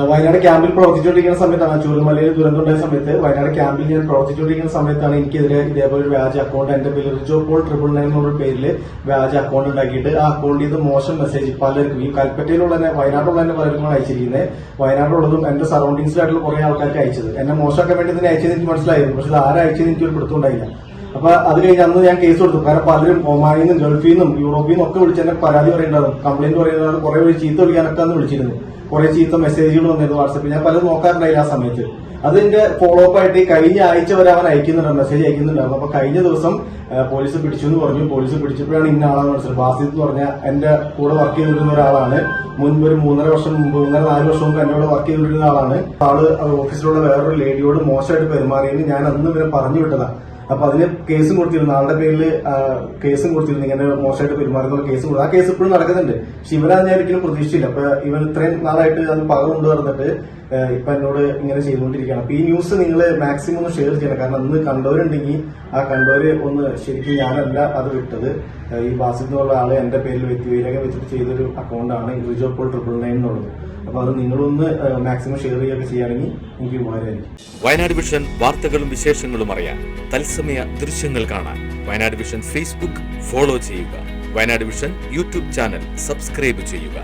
വയനാട് ക്യാമ്പിൽ പ്രവർത്തിച്ചുകൊണ്ടിരിക്കുന്ന സമയത്താണ് ചൂരൽമലയിൽ ദുരന്തം ഉണ്ടായ സമയത്ത് വയനാട് ക്യാമ്പിൽ ഞാൻ പ്രവർത്തിച്ചുകൊണ്ടിരിക്കുന്ന സമയത്താണ് എനിക്കെതിരെ ഇതേപോലെ ഒരു വ്യാജ അക്കൗണ്ട് എന്റെ പേര് റിജോ പോൾ ട്രിപ്പിൾ നയൻ എന്നുള്ള പേരിൽ വ്യാജ അക്കൗണ്ട് ഉണ്ടാക്കിയിട്ട് ആ അക്കൗണ്ടിൽ നിന്ന് മോശം മെസ്സേജ് പലർക്കും ഈ കൽപ്പറ്റയിലുള്ള തന്നെ വയനാട്ടിലുള്ള തന്നെ പലർക്കും അയച്ചിരിക്കുന്നത്. വയനാട്ടിലുള്ളതും എന്റെ സറൗണ്ടിങ്സിലായിട്ടുള്ള കുറെ ആൾക്കാർക്ക് അയച്ചത്. എന്നെ മോശമാക്കാൻ വേണ്ടി തന്നെ അയച്ചത് എനിക്ക് മനസ്സിലായിരുന്നു. പക്ഷെ ഇത് ആരയച്ചത് എനിക്കൊരു പിടുത്തമുണ്ടായില്ല അപ്പൊ അത് കഴിഞ്ഞ് അന്ന് ഞാൻ കേസ് കൊടുത്തു. കാരണം പലരും ഒമാനിൽ നിന്നും ഗൾഫിൽ നിന്നും യൂറോപ്പിൽ നിന്നും ഒക്കെ വിളിച്ച് എന്നെ പരാതി പറയേണ്ടതും കംപ്ലൈന്റ് പറയുന്നതും കുറെ വിളിച്ച് ചീത്ത വിളിക്കാനൊക്കെ അന്ന് വിളിച്ചിരുന്നു. കുറെ ചീത്ത മെസ്സേജുകൾ വന്നിരുന്നു വാട്സപ്പിൽ. ഞാൻ പലതും നോക്കാറുണ്ടായില്ല ആ സമയത്ത്. അതിന്റെ ഫോളോ അപ്പ് ആയിട്ട് കഴിഞ്ഞ ആഴ്ച വരെ അവൻ അയക്കുന്നുണ്ട് മെസ്സേജ് അയക്കുന്നുണ്ടായിരുന്നു. അപ്പൊ കഴിഞ്ഞ ദിവസം പോലീസ് പിടിച്ചു എന്ന് പറഞ്ഞു. പോലീസ് പിടിച്ചപ്പോഴാണ് ഇന്ന ആളാണ് മനസ്സിലായത്. ബാസിദ് എന്ന് പറഞ്ഞ എന്റെ കൂടെ വർക്ക് ചെയ്തിരുന്ന ഒരാളാണ്. മുൻപ് ഒരു മൂന്നര വർഷം മുമ്പ് മൂന്നര നാല് വർഷം മുമ്പ് എന്നോട് വർക്ക് ചെയ്തിരുന്ന ആളാണ്. ആൾ ഓഫീസിലുള്ള വേറൊരു ലേഡിയോട് മോശമായിട്ട് പെരുമാറിയെന്ന് ഞാൻ അന്ന് ഇവരെ പറഞ്ഞു വിട്ടതാണ് അപ്പൊ അതിന് കേസും കൊടുത്തിരുന്നു. ആളുടെ പേരിൽ കേസ് കൊടുത്തിരുന്നു. ഇങ്ങനെ മോശമായിട്ട് പെരുമാറുന്ന കേസ് കൊടുത്തു. ആ കേസ് ഇപ്പോഴും നടക്കുന്നുണ്ട്. പക്ഷെ ഇവനത് ഞാൻ ഒരിക്കലും പ്രതീക്ഷിച്ചില്ല. അപ്പൊ ഇവൻ ഇത്രയും നാളായിട്ട് അത് പക കൊണ്ടു പറഞ്ഞിട്ട് ഇപ്പൊ എന്നോട് ഇങ്ങനെ ചെയ്തുകൊണ്ടിരിക്കുകയാണ്. അപ്പൊ ഈ ന്യൂസ് നിങ്ങൾ മാക്സിമം ഒന്ന് ഷെയർ ചെയ്യണം. കാരണം അന്ന് കണ്ടവരുണ്ടെങ്കിൽ ആ കണ്ടവര് ഒന്ന് ശരിക്കും ഞാനല്ല അത് വിട്ടത്. ഈ ബാസിൽ നിന്നുള്ള ആൾ എന്റെ പേരിൽ വ്യക്തിവൈരകം വെച്ചിട്ട് ചെയ്തൊരു അക്കൗണ്ടാണ് പോൾ ട്രിപ്പിൾ നയൻ എന്നുള്ളത്. അപ്പൊ അത് നിങ്ങളൊന്ന് മാക്സിമം ഷെയർ ചെയ്യുകയൊക്കെ ചെയ്യുകയാണെങ്കിൽ എനിക്ക് ഉപകാരമായിരിക്കും. വയനാട് വിഷൻ വാർത്തകളും വിശേഷങ്ങളും അറിയാൻ തത്സമയ ദൃശ്യങ്ങൾ കാണാൻ വയനാട് വിഷൻ ഫേസ്ബുക്ക് ഫോളോ ചെയ്യുക. Wayanad vision YouTube channel subscribe ചെയ്യുക.